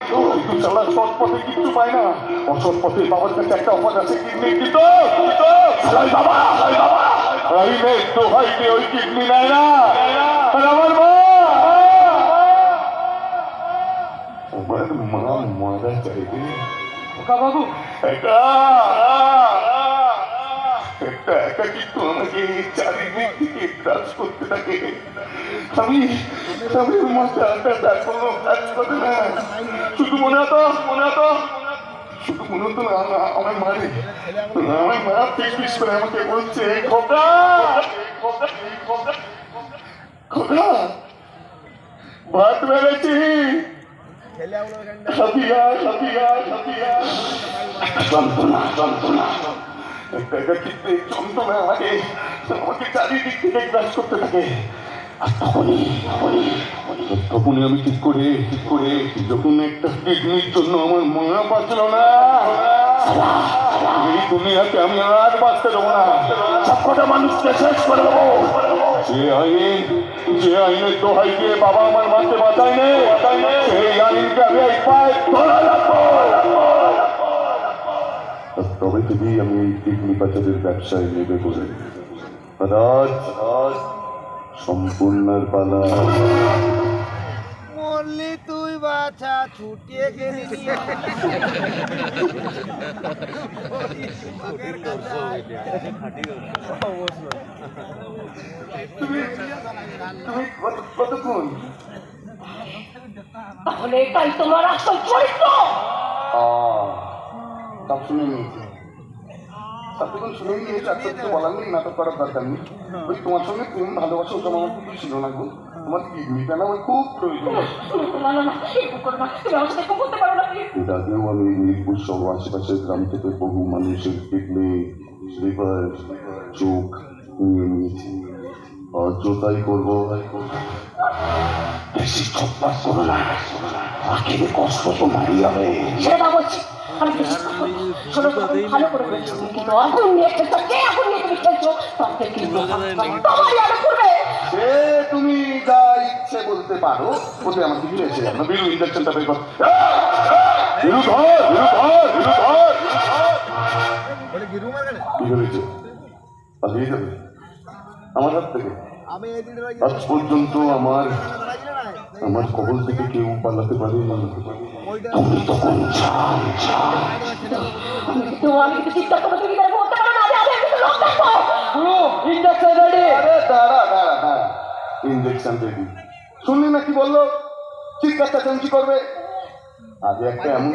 কিন্তু শালা সৎ পথে কিচ্ছু পায় না অসৎ পথে বাবার কাছে একটা অফার আছে কিডনি কিন্তু বাবা মা মারা চাইবে বাবু একা একটা আমাকে চারিদিক থেকে গ্রাস করতে থাকে আমি আমি মাথাটা কোনো কাজ করে না শুধু মনে হতো মনে হতো শুধু মনে হতো না আমার মারে আমার মা পিস পিস করে আমাকে বলছে খোকা খোকা, ভাত বেড়েছি খাবিয়া খাবিয়া খাবিয়া যন্ত্রণা যন্ত্রণা করতে থাকে আর তখনই আমি ঠিক করে ঠিক করে যখন একটা জন্য আমার মনে বাঁচল না এই দুনিয়াতে আমি আর বাঁচতে দেবো না সবকটা মানুষকে শেষ করে দেবো যে আইন যে আইনের দোহাই দিয়ে বাবা আমার মাকে বাঁচায় নেই সেই আইনকে আমি ধরে তবে থেকেই আমি এই কিডনি পাচারের ব্যবসায় নেবে বলে রাজ সম্পূর্ণের পালা মরলি তুই বাছা ছুটিয়ে গেলি কতক্ষণ? তাহলে এটাই তোমার আসল চরিত্র। সব শুনে নিয়েছি। সবটুকুন শুনেই নিয়েছি আর তো বলার নেই নাটক করার দরকার নেই। ওই তোমার সঙ্গে প্রেম ভালোবাসা ওটা আমার খুবই ছিল না গো তোমার কিডনিটা না আমার খুব প্রয়োজন? দাদিও আমি মিরপুর সহ আশেপাশের গ্রাম থেকে বহু মানুষের দেখলে চোখ নিয়ে নিয়েছি। আজও তাই করব। বেশি চপ্পা করো না। আখেরে কষ্ট তো মারি হবে বলছি আমি বিশ্বাস করি শোনো তুমি ভালো করে বলছো। কিন্তু আগুন নিয়ে খেলছো কে আগুন নিয়ে তুমি খেলছো তাতে কিন্তু তোমারই আলো করবে সে তুমি যা ইচ্ছে বলতে পারো ওতে আমার কিছু এসে যাবে না বিরু ইঞ্জেকশনটা বের কর। বিরু ধর বিরু ধর বিরু ধর। বলে গিরু মারগানে কি হয়েছে পালিয়ে যাবে আমার হাত থেকে। আমি আজ পর্যন্ত আমার আমার কবল থেকে কেউ পালাতে পারে না তুমি তখন ইঞ্জেকশন রেডি শুনলি না কি বলল? চিৎকার চেঁচামেচি করবে? আগে একটা এমন